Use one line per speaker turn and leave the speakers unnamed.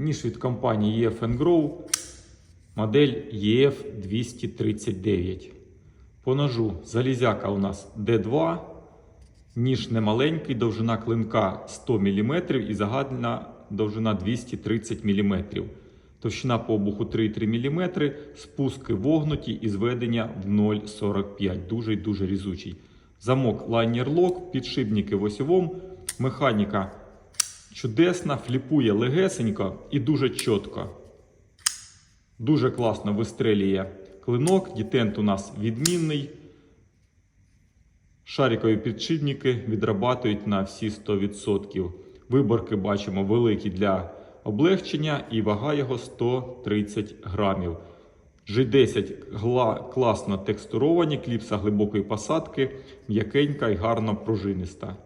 Ніж від компанії EF Grow, модель EF 239. По ножу залізяка у нас D2. Ніж немаленький, довжина клинка 100 мм і загальна довжина 230 мм. Товщина по обуху 3,3 мм, спуски вогнуті і зведення в 0,45. Дуже і дуже різучий. Замок лайнер лок, підшипники в осьовому, механіка чудесна, фліпує легесенько і дуже чітко. Дуже класно вистрелює клинок. Дітент у нас відмінний. Шарикові підшипники відрабатують на всі 100%. Виборки бачимо великі для облегчення і вага його 130 грамів. G10 гла- класно текстуровані, кліпса глибокої посадки, м'якенька і гарно пружиниста.